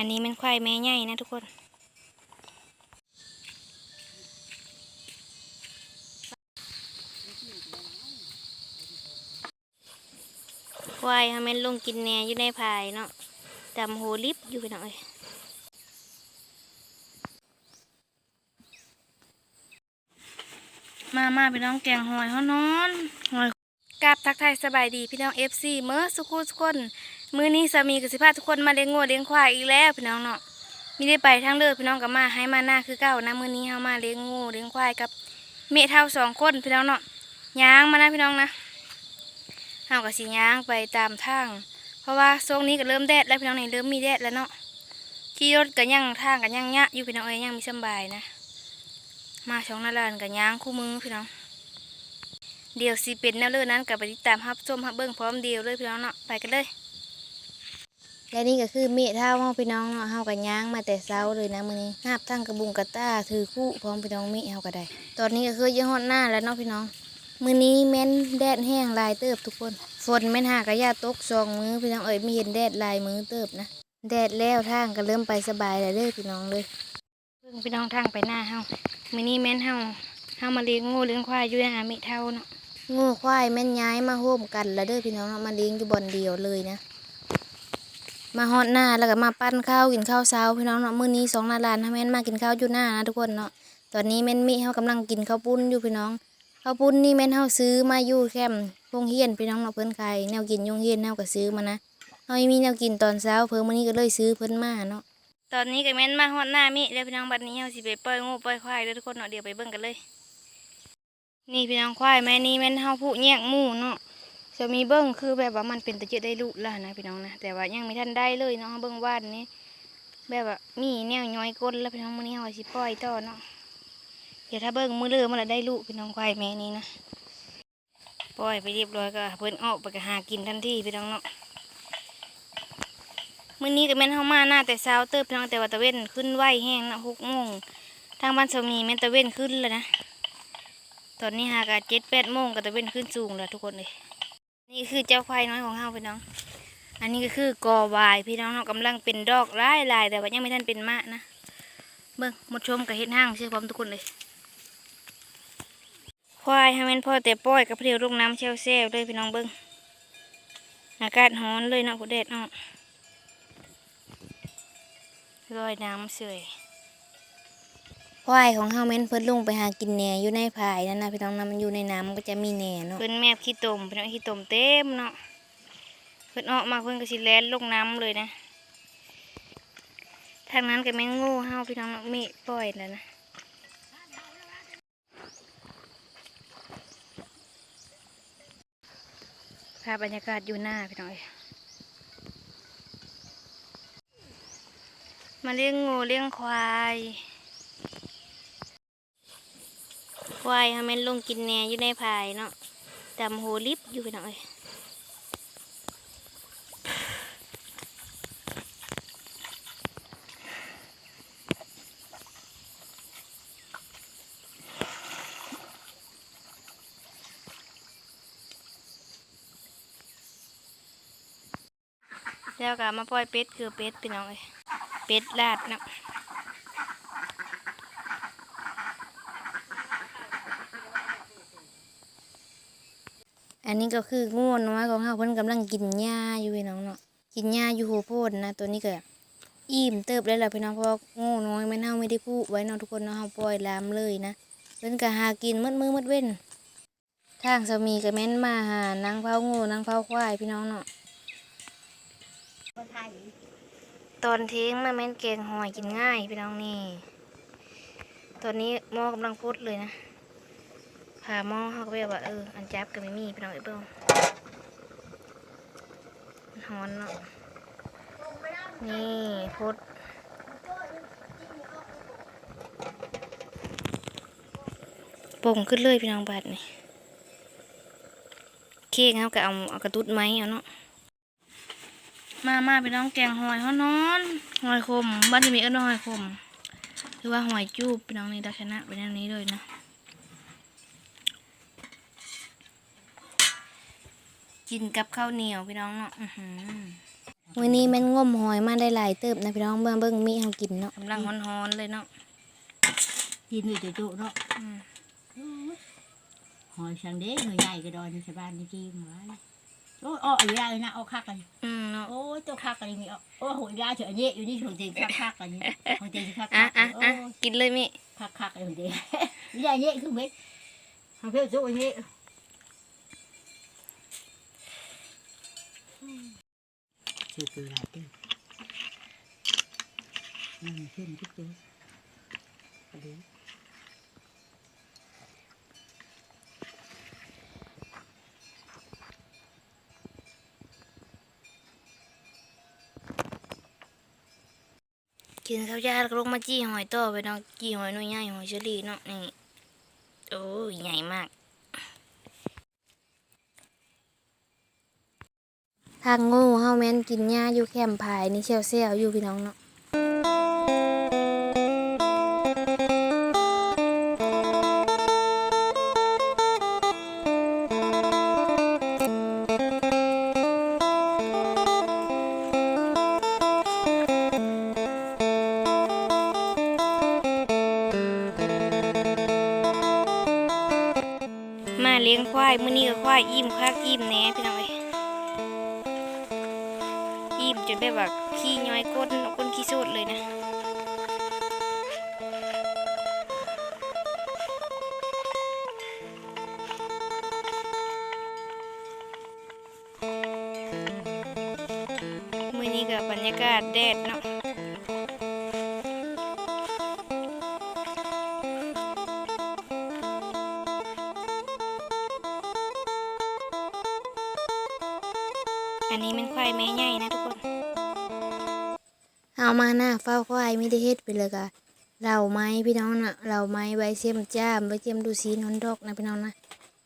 อันนี้มันควายแม่ใหญ่นะทุกคน ควายเขาแม่นลงกินแหน่อยู่ในพายเนาะจำโหลิบอยู่ไปหน่อยมามาพี่น้องแกงหอยเขานอนหอยกราบทักทายสบายดีพี่น้องเอฟซีเมื่อสุขุทุกคน มื้อนี้สามีกับสิพาทุกคนมาเลี้ยงงัวเลี้ยงควายอีกแล้วพี่น้องเนาะมีได้ไปทางเลิศพี่น้องกับมาให้มาหน้าคือเก่านะมื้อนี้เฮามาเลี้ยงงูเลี้ยงควายกับเมเท่าสองคนพี่น้องเนาะย่างมานะพี่น้องนะเฮากับสิย่างไปตามทางเพราะว่าช่วงนี้ก็เริ่มแดดแล้วพี่น้องนี่เริ่มมีแดดแล้วเนาะขี่รถก็ยังทางก็ยังยะอยู่พี่น้องเอ้ยยังมีสบายนะ มาช่องนาลานก็ย่างคู่มือพี่น้องเดี๋ยวสิเป็นแนวเลือนั้นกับไปติดตามรับชมรับเบิ่งพร้อมเดียวเลยพี่น้องเนาะไปกันเลย และนี่ก็คือเมฆเท่าเฮาพี่น้องเนาะเฮาก็ย่างมาแต่เช้าเลยนะมื้อนี้หาบทั้งกระบุงกระต้าถือคู่พร้อมพี่น้องเมฆเฮาก็ได้ ตอนนี้ก็คือยังฮอดหน้าแล้วเนาะพี่น้อง มื้อนี้แม่นแดดแห้งลายเติบทุกคน ฝนแม่นหากระยาตกสองมือพี่น้องเอ้ยไมีเห็นแดดลายมือเติบนะ แดดแล้วทางก็เริ่มไปสบายแล้วเด้อพี่น้องเลยเพิ่งพี่น้องทางไปหน้าเฮามื้อนี้แม่นเฮาเฮามาเลี้ยงงูเลี้ยงควายอยู่ในหาเมฆเท่าเนาะงูควายแม่นย้ายมาโฮมกันแล้วเด้อพี่น้องเนาะมาเลี้ยงอยู่บ่อนเดียวเลยนะ มาฮอดหน้าแล้วก็มาปั้นข้าวกินข้าวเช้าพี่น้องเนาะมื้อนี้สองนาลานทำแม่นมากินข้าวอยู่หน้านะทุกคนเนาะตอนนี้แม่นมิเฮากำลังกินข้าวปุ้นอยู่พี่น้องข้าวปุ้นนี่แม่นเฮาซื้อมาอยู่แคมป์โรงเรียนพี่น้องเนาะเพิ่นขายแนวกินโรงเรียนเฮาก็ซื้อมานะเฮามีแนวกินตอนเช้าเพิ่นมื้อนี้ก็เลยซื้อเพิ่นมาเนาะตอนนี้ก็แม่นมาฮอดหน้ามิแล้วพี่น้องบัดนี้เฮาสิไปปล่อยงูปล่อยควายเด้อทุกคนเนาะเดี๋ยวไปเบิ่งกันเลย นี่พี่น้องควายแม่นี่แม่นเฮาผู้แยกหมู่เนาะ จะมีเบิ้งคือแบบว่ามันเป็นตะเจยได้ลูกแล้วนะพี่น้องนะแต่ว่ายังไม่ทันได้เลยเนาะเบิ้งวาดนี้แบบว่ามีแนวย้อยก้นแล้วพี่น้องมือนี้เฮาสิปล่อยต่อเนาะเดี๋ยวถ้าเบิ้งมือเลือมันละได้ลูกพี่น้องควายแม่นี่นะปล่อยไปเรียบร้อยก็เพิ่นออกไปก็หากินทันทีพี่น้องเนาะมื้อนี้ก็แม่นเฮามาหน้าแต่เช้าเติบพี่น้องแต่ว่าตะเว้นขึ้นไหวแห้งนะหกโมงทางบ้านสมีแม่นตะเว้นขึ้นแล้วนะตอนนี้หากะเจ็ดแปดโมงก็จะเป็นขึ้นสูงแล้วทุกคนเลย นี่คือเจ้าควายน้อยของเฮาพี่น้อง อันนี้ก็คือกอวายพี่น้องเนากำลังเป็นดอกร้ายลายแต่ว่ายังไม่ทันเป็นมะนะเบิ่งมดชมกับเฮ็ดห้างเชื่อพร้อมทุกคนเลย ควายให้แม่นพ่อแต่ป้อยกับเพลียวลูกน้ำเชลเซลเลยพี่น้องเบิ่งอากาศร้อนเลยเนาะผู้เด็ดเนาะลอยน้ำเสย ควายของเฮาแม่นเพิ่นลงไปหากินแหน่อยู่ในผายนั่นนะพี่น้องนะมันอยู่ในน้ำมันก็จะมีแหน่เนาะเพิ่นแมบขี้ตมพี่น้องขี้ตมเต็มเนาะเพิ่นออกมาเพิ่นก็สิแล่นลงน้ำเลยนะทางนั้นก็แม่งงูเฮาพี่น้องเนาะมีปล่อยแล้วนะภาพบรรยากาศอยู่หน้าพี่น้องมาเลี้ยงงูเลี้ยงควาย ควายเขาแม่นลงกินแหน่อยู่ในพายเนาะจำโหลิบอยู่พี่น้องเอ้ยแล้วก็มาปล่อยเป็ดคือเป็ดพี่น้องเอ้ยเป็ดลาดเนาะ อันนี้ก็คืองูน้อยของเฮาเพิ่นกำลังกินหญ้าอยู่พี่น้องเนาะกินหญ้าอยู่โหโพดนะตัวนี้ก็อิ่มเติบได้แล้วพี่น้องเพราะงูน้อยมันเฮาไม่ได้พูไว้เนาะทุกคนเนาะเฮาปล่อยลามเลยนะเพิ่นก็หากินมืดมือมืดเว้นทางสามีก็แม่นมาหานางเผางูนางเผาควายพี่น้องเนาะตอนเที่ยงมาแม่นแกงหอยกินง่ายพี่น้องนี่ ตอนนี้หม้อกำลังพุดเลยนะ ผ่ามอเขาก็แบบว่าเอออันจับก็ไม่มีพี่น้องเอ้ยเบิ้งมันฮ้อนเนาะนี่พดป่งขึ้นเลยพี่น้องบาดนี่เค้กเขาก็เอาเอากระตุ้ดไหมเอาเนาะมามาพี่น้องแกงหอยเขานอนหอยคมบ้านที่มีเอิ้นหอยคม หรือว่าหอยจูบพี่น้องนี่ลักษณะเป็นแบบนี้เลยนะ กินกับข้าวเหนียวพี่น้องเนาะอื้อหือมื้อนี้แม่นงมหอยมาได้หลายเติบนะพี่น้องเบิ่งเบิ่งมีเฮากินเนาะกำลังฮ้อนๆเลยเนาะกินอยู่จะจุเนาะอืมหอยสังเด้หน่วยใหญ่ก็ดอนในชาวบ้านนี่จีมไว้โอ้ยอ้ออยู่ได้เลยนะเอาคักกันอืมเนาะโอ้ยตัวคักกันนี่เอาโอ้ยหัวยาเฉยเนี่ยอยู่นี่หัวเจงคักคักกันนี่หัวเจงคักอะคักอะโอ้อะยกินเลยมิคักคักอยู่เจงใหญ่เนี่ยคือเม็ดทำเพื่อจุอันนี้ ชื่อคืออะไรเด้อนั่นขึ้นทุกตัวเดี๋ยวกินข้าวยาแล้วก็ลงมาจี้หอยต่อไปเนาะจี้หอยหน่ยใหญ่หอยเชอรี่เนาะนี่โอ้ยใหญ่มาก ทางโง่เฮาแม่นกินหญ้าอยู่แคมป์ภายนี่เซลเซลอยู่พี่น้องเนาะมาเลี้ยงควายมื้อนี้ก็ควายอิ่มคักอิ่มแหน่พี่น้อง มจนแบบว่าขี้ย้อยก้นก้นขี้โซดเลยนะมื้อนี้ก็บรรยากาศแดดเนาะอันนี้เป็นควายแม่ใหญ่นะทุกคน เอามาหน้าเฝ้าควายไม่ได้เฮ็ดไปเลยกะเหล่าไม้พี่น้องนะเหล่าไม้ใบเสียมจ้ามใบเสียมดูสีนอนดอกนะพี่น้องนะ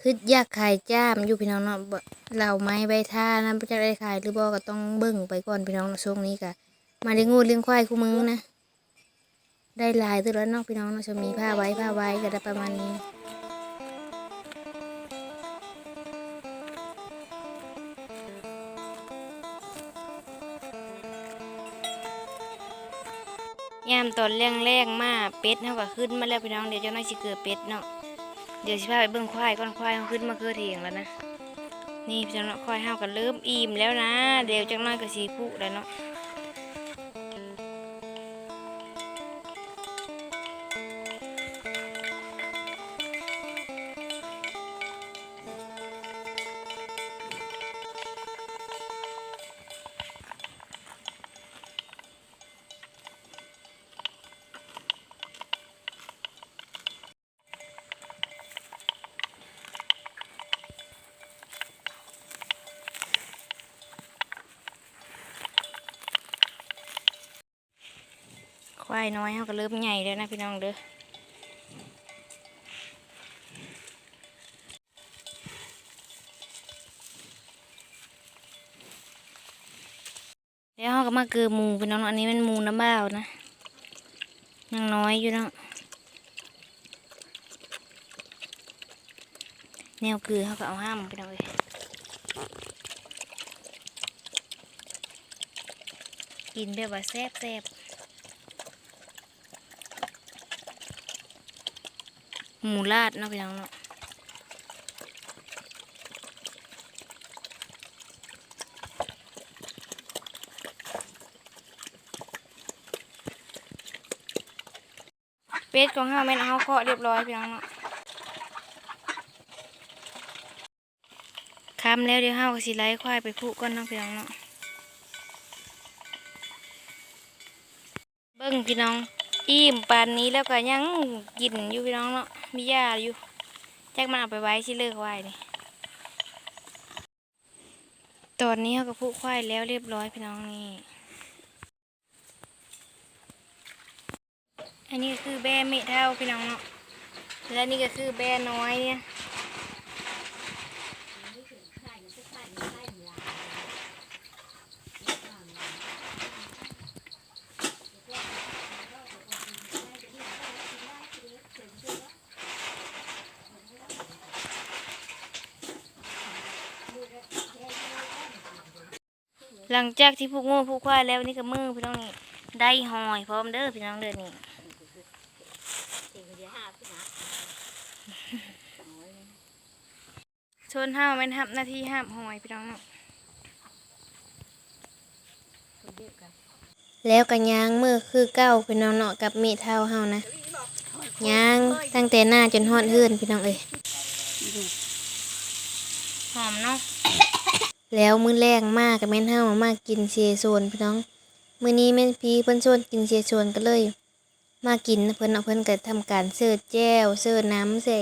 คืออยากขายจ้ามอยู่พี่น้องเนาะบ่เหล่าไม้ใบท่านะจะได้ขายหรือบ่ก็ต้องเบิ่งไปก่อนพี่น้องนะช่วงนี้กะมาเลี้ยงงูเลี้ยงควายคู่มือนะ ได้ลายตัวแล้วนาะพี่น้องเนาะจะมีผ้าไว้ผ้าไว้ก็ได้ประมาณนี้ ตอนแรงแรงๆมาเป็ดเท่ากับขึ้นมาแล้วพี่น้องเดี๋ยวเจ้าน้อยสิเกิดเป็ดเนาะเดี๋ยวสิพาไปเบิ้งควายก้อนควายเขาขึ้นมาเกิดเถียงแล้วนะนี่พี่น้องควายเฮากับเริ่มอิ่มแล้วนะ เดี๋ยวจะน้อยกับสีผู้แล้วเนาะ ควายน้อยเฮาก็เริ่มใหญ่แล้วนะพี่น้องเด้อแล้วเฮาก็มาเกือมูพี่น้องอันนี้เป็นมูน้ำเบ้านะยังน้อยอยู่เนาะแนวคือเขาก็เอาห้ามพี่น้องเอ้ยกินแบบว่าแซ่บแซ่บ หมูลาดเนาะพี่น้องเนาะเป็ดของเฮาแม่นเอาเฮาเคาะเรียบร้อยพี่น้องเนาะคำแล้วเดี๋ยวเฮาก็สิไล่ควายไปผูกก่อนเนาะพี่น้องเนาะเบิ่งพี่น้องอิ่มปานนี้แล้วก็ยังกินอยู่พี่น้องเนาะ มียาอยู่แจ็คมันเอาไปไว้ที่เลิกไว้นี่ตอนนี้เขาก็ผูกควายแล้วเรียบร้อยพี่น้องนี่อันนี้ก็คือแบ่เมเท่าพี่น้องเนาะและนี่ก็คือแบ่น้อยเนี่ย หลังจากที่ผูกงูผูกควายแล้วนี่ก็มือพี่น้องนี่ได้หอยพร้อมเด้อพี่น้องเด้อนี่สิ่งเดียวห้าพี่นะชนห้าวแม่นหับหน้าที่ห้ามหอยพี่น้องเนาะคนเดียวกันแล้วก็ย่างมือคือเก้าพี่น้องเนาะกับมีดเท้าเฮานะย่างตั้งแต่หน้าจนฮอดเฮือนพี่น้องเอ้ยหอมเนาะ แล้วมื้อแรงมากกับแม่นเฮามากินเชโซนพี่น้องมื้อนี้แม่นพี่เพิ่นชวนกินเชโซนก็เลย มากินเพิ่นเอาเพิ่นก็ทำการเสิร์ฟแจ้วเสิร์ฟน้ำใส่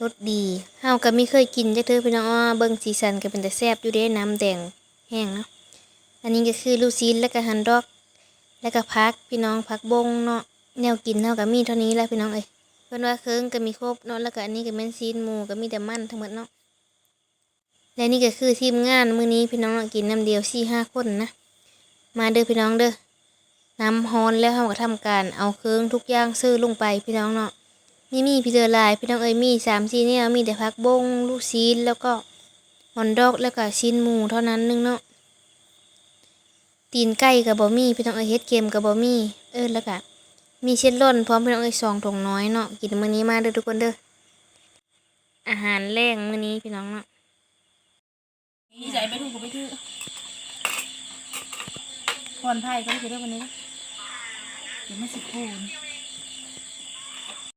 รสดีเฮาก็ไม่เคยกินจักเทื่อพี่น้องอ้อเบิ่งสีสันก็เป็นแต่แซ่บอยู่เด้น้ำแดงแห้งเนาะอันนี้ก็คือลูกซีนแล้วก็ฮันดอก แล้วก็พักพี่น้องพักบงเนาะแนวกินเท่ากับมีเท่านี้แหละพี่น้องเอ้ยเพิ่นว่าเคิงก็มีครบเนาะแล้วก็อันนี้ก็แม่นซีนหมูก็มีแต่มันทั้งหมดเนาะ และนี่ก็คือทีมงานมื้อนี้พี่น้องเนาะกินน้ำเดียวสี่ห้าคนนะ มาเด้อพี่น้องเด้อน้ำฮอนแล้วเฮาก็ทำการเอาเครื่องทุกอย่างซื้อลงไปพี่น้องเนาะมีมีพี่เจอหลายพี่น้องเอ้ยมีสามซีเนี่ยมีแต่พักบงลูกซีนแล้วก็ฮอนดอกแล้วก็ซีนหมูเท่านั้นนึงเนาะตีนไก่กับบะมี่พี่น้องเอ้ยเฮ็ดเค็มกับบะมี่เออแล้วก็มีเช็ดร่นพร้อมพี่น้องเอ้ยสองถุงน้อยเนาะกินมื้อนี้มาเด้อทุกคนเด้ออาหารแรงมื้อนี้พี่น้องเนาะ นี่ใจไปดูก็ไปถือก่อนไผ่ก็จะได้วันนี้เดี๋ยวไม่สิบคูน